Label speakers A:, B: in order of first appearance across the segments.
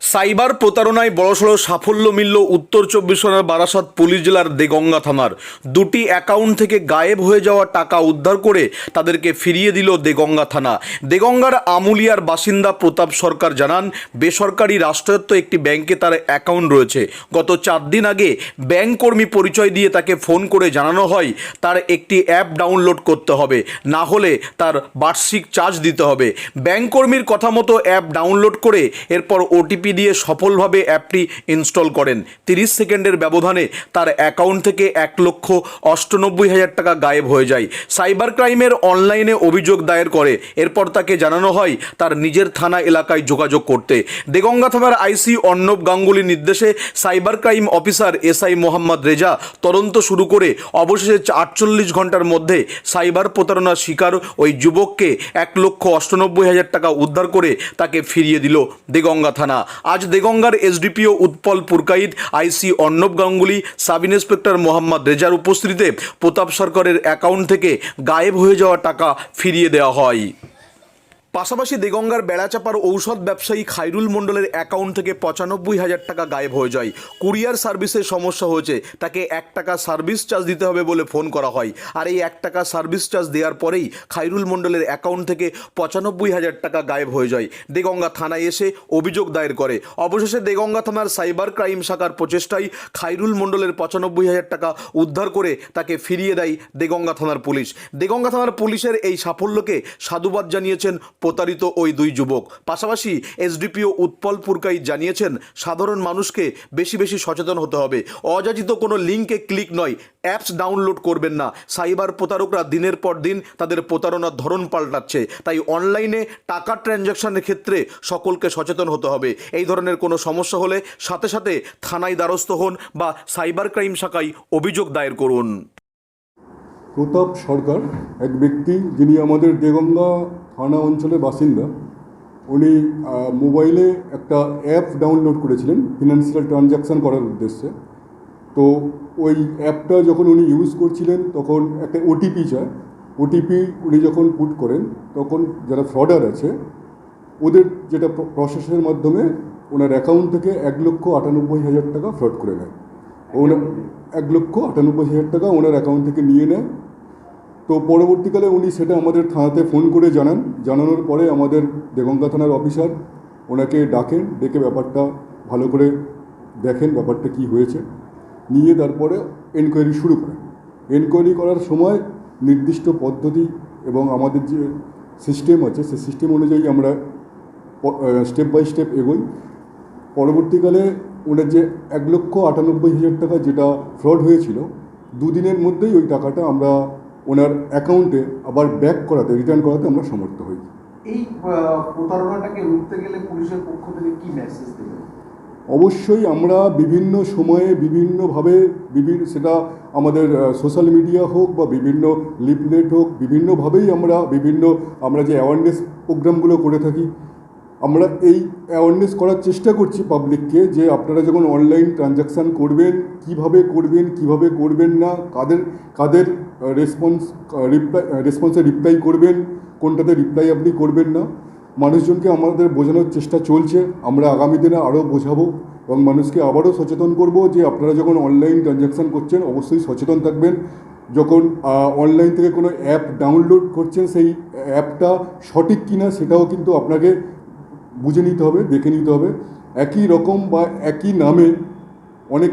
A: Cyber প্রতারণায় বড়সড় সাফল্য মিলল উত্তর চব্বিশ পরগনার বারাসাত পুলিশ জেলার দেগঙ্গা থানার। দুটি অ্যাকাউন্ট থেকে গায়েব হয়ে যাওয়া টাকা উদ্ধার করে তাদেরকে ফিরিয়ে দিল দেগঙ্গা থানা। দেগঙ্গার আমুলিয়ার বাসিন্দা প্রতাপ সরকার জানান, বেসরকারি রাষ্ট্রায়ত্ত একটি ব্যাংকে তার অ্যাকাউন্ট রয়েছে। গত চার দিন আগে ব্যাংক কর্মী পরিচয় দিয়ে তাকে ফোন করে জানানো হয়, তার একটি অ্যাপ ডাউনলোড করতে হবে। না হলে তার বার্ষিক চার্জ দিতে হবে। ব্যাংক কর্মীর কথা মতো অ্যাপ ডাউনলোড করে এরপর ওটিপি দিয়ে সফলভাবে অ্যাপটি ইনস্টল করেন। তিরিশ সেকেন্ডের ব্যবধানে তার অ্যাকাউন্ট থেকে এক লক্ষ অষ্টানব্বই হাজার টাকা গায়েব হয়ে যায়। সাইবার ক্রাইমের অনলাইনে অভিযোগ দায়ের করে। এরপর তাকে জানানো হয়, তার নিজের থানা এলাকায় যোগাযোগ করতে। দেগঙ্গা থানার আইসি অর্ণব গাঙ্গুলির নির্দেশে cyber crime officer SI Mohammad Reza তদন্ত শুরু করে অবশেষে আটচল্লিশ ঘণ্টার মধ্যে সাইবার প্রতারণার শিকার ওই যুবককে এক লক্ষ অষ্টানব্বই হাজার টাকা উদ্ধার করে তাকে ফিরিয়ে দিল দেগঙ্গা থানা। আজ দেগঙ্গার SDPO Utpal Purkait, IC Arnab Ganguly, sub inspector Mohammad রেজার উপস্থিতিতে প্রতাপ সরকারের অ্যাকাউন্ট থেকে গায়েব হয়ে যাওয়া টাকা ফিরিয়ে দেওয়া হয়। পাশাপাশি দেগঙ্গার বেড়াচাপার ঔষধ ব্যবসায়ী খাইরুল মণ্ডলের অ্যাকাউন্ট থেকে পঁচানব্বই হাজার টাকা গায়েব হয়ে যায়। কুরিয়ার সার্ভিসের সমস্যা হয়েছে। তাকে এক টাকা সার্ভিস চার্জ দিতে হবে বলে ফোন করা হয়। আর এই এক টাকা সার্ভিস চার্জ দেওয়ার পরেই খাইরুল মণ্ডলের অ্যাকাউন্ট থেকে পঁচানব্বই হাজার টাকা গায়েব হয়ে যায়। দেগঙ্গা থানায় এসে অভিযোগ দায়ের করে। অবশেষে দেগঙ্গা থানার সাইবার ক্রাইম শাখার প্রচেষ্টায় খাইরুল মণ্ডলের পঁচানব্বই হাজার টাকা উদ্ধার করে তাকে ফিরিয়ে দেয় দেগঙ্গা থানার পুলিশ। দেগঙ্গা থানার পুলিশের এই সাফল্যকে সাধুবাদ জানিয়েছেন প্রতারিত ওই দুই যুবক। পাশাপাশি এসডিপিও উৎপল পুরকাই জানিয়েছেন, সাধারণ মানুষকে বেশি বেশি সচেতন হতে হবে। অযাচিত কোনো লিঙ্কে ক্লিক নয়, অ্যাপস ডাউনলোড করবেন না। সাইবার প্রতারকরা দিনের পর দিন তাদের প্রতারণার ধরন পাল্টাচ্ছে। তাই অনলাইনে টাকা ট্রানজ্যাকশনের ক্ষেত্রে সকলকে সচেতন হতে হবে। এই ধরনের কোনো সমস্যা হলে সাথে সাথে থানায় দ্বারস্থ হন বা সাইবার ক্রাইম শাখায় অভিযোগ দায়ের করুন।
B: প্রতাপ সরকার এক ব্যক্তি যিনি আমাদের দেগঙ্গা থানা অঞ্চলের বাসিন্দা। উনি মোবাইলে একটা অ্যাপ ডাউনলোড করেছিলেন ফিনান্সিয়াল ট্রানজ্যাকশান করার উদ্দেশ্যে। তো ওই অ্যাপটা যখন উনি ইউজ করছিলেন তখন একটা ওটিপি চায়। ওটিপি উনি যখন পুট করেন তখন যারা ফ্রডার আছে ওদের যেটা প্রসেসের মাধ্যমে ওনার অ্যাকাউন্ট থেকে এক লক্ষ আটানব্বই হাজার টাকা ফ্রড করে নেয়। ওনার এক লক্ষ আটানব্বই হাজার টাকা ওনার অ্যাকাউন্ট থেকে নিয়ে নেয়। তো পরবর্তীকালে উনি সেটা আমাদের থানাতে ফোন করে জানান। জানানোর পরে আমাদের দেগঙ্গা থানার অফিসার ওনাকে ডাকেন, ডেকে ব্যাপারটা ভালো করে দেখেন ব্যাপারটা কি হয়েছে। নিয়ে তারপরে এনকোয়ারি শুরু করেন। এনকোয়ারি করার সময় নির্দিষ্ট পদ্ধতি এবং আমাদের যে সিস্টেম আছে, সেই সিস্টেম অনুযায়ী আমরা স্টেপ বাই স্টেপ এগোই। পরবর্তীকালে ওনার যে এক লক্ষ আটানব্বই হাজার টাকা যেটা ফ্রড হয়েছিল, দুদিনের মধ্যেই ওই টাকাটা আমরা ওনার অ্যাকাউন্টে আবার ব্যাক করাতে রিটার্ন করাতে আমরা সমর্থ হই।
C: এই প্রতারণাটাকে রুখতে গেলে পুলিশের পক্ষ থেকে কি মেসেজ দেবেন?
B: অবশ্যই আমরা বিভিন্ন সময়ে বিভিন্নভাবে বিভিন্ন সেটা আমাদের সোশ্যাল মিডিয়া হোক বা বিভিন্ন লিফলেট হোক বিভিন্নভাবেই আমরা বিভিন্ন আমরা যে অ্যাওয়ারনেস প্রোগ্রামগুলো করে থাকি আমরা এই অ্যাওয়ারনেস করার চেষ্টা করছি পাবলিককে যে আপনারা যখন অনলাইন ট্রানজ্যাকশান করবেন, কীভাবে করবেন কীভাবে করবেন না, কাদের কাদের রেসপন্স রিপ্লাই রেসপন্সে রিপ্লাই করবেন, কোনটাতে রিপ্লাই আপনি করবেন না, মানুষজনকে আমাদের বোঝানোর চেষ্টা চলছে। আমরা আগামী দিনে আরও বোঝাবো এবং মানুষকে আবারও সচেতন করব যে আপনারা যখন অনলাইন ট্রানজ্যাকশান করছেন, অবশ্যই সচেতন থাকবেন। যখন অনলাইন থেকে কোনো অ্যাপ ডাউনলোড করছেন, সেই অ্যাপটা সঠিক কিনা, সেটাও কিন্তু আপনাকে বুঝে নিতে হবে, দেখে নিতে হবে। একই রকম বা একই নামে অনেক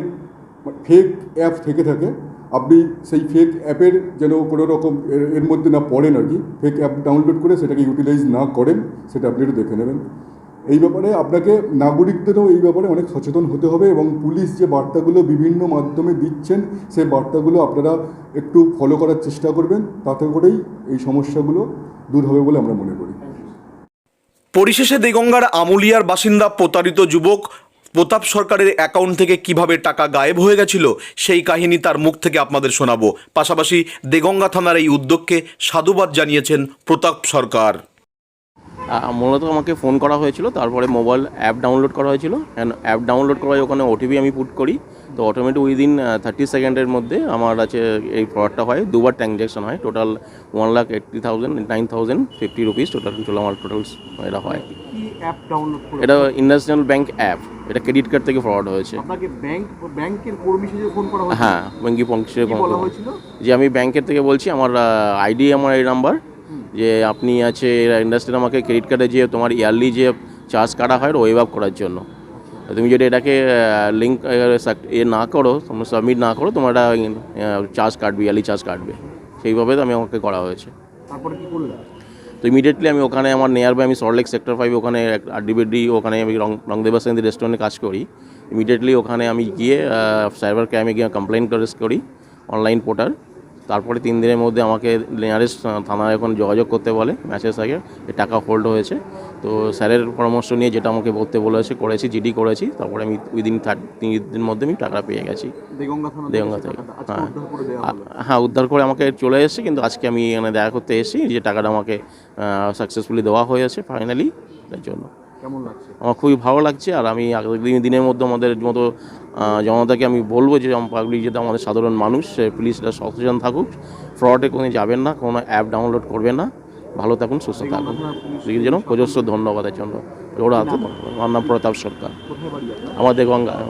B: ফেক অ্যাপ থেকে থাকে। আপনি সেই ফেক অ্যাপের যেন কোনো রকম এর- মধ্যে না পড়েন আর কি। ফেক অ্যাপ ডাউনলোড করে সেটাকে ইউটিলাইজ না করেন, সেটা আপনি একটু দেখে নেবেন। এই ব্যাপারে আপনাকে নাগরিকদেরও এই ব্যাপারে অনেক সচেতন হতে হবে এবং পুলিশ যে বার্তাগুলো বিভিন্ন মাধ্যমে দিচ্ছেন সেই বার্তাগুলো আপনারা একটু ফলো করার চেষ্টা করবেন। তাতে করেই এই সমস্যাগুলো দূর হবে বলে আমরা মনে করি।
A: পরিশেষে দেগঙ্গার আমুলিয়ার বাসিন্দা প্রতারিত যুবক প্রতাপ সরকারের অ্যাকাউন্ট থেকে কীভাবে টাকা গায়েব হয়ে গেছিল, সেই কাহিনী তার মুখ থেকে আপনাদের শোনাবো। পাশাপাশি দেগঙ্গা থানার এই উদ্যোগকে সাধুবাদ জানিয়েছেন প্রতাপ সরকার।
D: মূলত আমাকে ফোন করা হয়েছিল তারপরে মোবাইল অ্যাপ ডাউনলোড করা হয়েছিল অ্যাপ ডাউনলোড করায় ওখানে ওটিপি আমি পুট করি। তো অটোমেটিক উইদিন থার্টি সেকেন্ডের মধ্যে আমার আছে এই ফ্রডটা হয় দুবার ট্রানজ্যাকশন হয় total one lakh eighty thousand nine thousand fifty rupees total total আমার টোটাল এটা হয়।
C: অ্যাপ ডাউনলোড
D: এটা ইন্টারন্যাশনাল ব্যাংক অ্যাপ এটা ক্রেডিট কার্ড থেকে ফ্রড হয়েছে।
C: আপনাকে ব্যাংক ব্যাংকের কর্মী সেজে ফোন করা
D: হ্যাঁ
C: বলা হয়েছিল?
D: যে আমি ব্যাংকের থেকে বলছি আমার আইডি আমার এই নাম্বার যে আপনি আছে ইন্ডাস্ট্রির আমাকে ক্রেডিট কার্ডে যে তোমার ইয়ারলি যে চার্জ কাটা হয় ওয়েভ আপ করার জন্য। তুমি যদি এটাকে লিঙ্ক এ না করো তোমরা সাবমিট না করো তোমার চার্জ কাটবে ইয়ারলি চার্জ কাটবে। সেইভাবে তো আমি আমাকে করা হয়েছে।
C: তারপরে কি করলেন
D: তো ইমিডিয়েটলি আমি ওখানে আমার নিয়ার বাই আমি সল্টলেক সেক্টর ফাইভ ওখানে আরডিবিডি ওখানে আমি রং রংদেবা সেন্দি রেস্টুরেন্টে কাজ করি। ইমিডিয়েটলি ওখানে আমি গিয়ে সাইবার ক্রাইমে গিয়ে কমপ্লেন করে করি অনলাইন পোর্টাল তারপরে তিন দিনের মধ্যে আমাকে নিয়ারেস্ট থানায় এখন যোগাযোগ করতে বলে মেসেজ আগে যে টাকা হোল্ড হয়েছে। তো স্যারের পরামর্শ নিয়ে যেটা আমাকে করতে বলেছে করেছি জিডি করেছি তারপরে আমি উইদিন তিন দিন মধ্যে আমি টাকা পেয়ে গেছি।
C: দেগঙ্গা
D: থেকে হ্যাঁ। হ্যাঁ উদ্ধার করে আমাকে চলে এসেছে কিন্তু আজকে আমি এখানে দেখা করতে এসেছি যে টাকাটা আমাকে সাকসেসফুলি দেওয়া হয়েছে ফাইনালি তার জন্য।
C: কেমন লাগছে?
D: আমার খুবই ভালো লাগছে আর আমি আগামী দিনের মধ্যে আমাদের মতো জনতাকে আমি বলব যে পাবলিক যেটা আমাদের সাধারণ মানুষ সে প্লিজটা সচেতন থাকুক। ফ্রডে কোনো যাবেন না কোনো অ্যাপ ডাউনলোড করবেন না। ভালো থাকুন সুস্থ থাকুন। জন্য প্রজস্ব ধন্যবাদের জন্য। ওরা আমার নাম প্রতাপ সরকার। আমাদের গঙ্গা।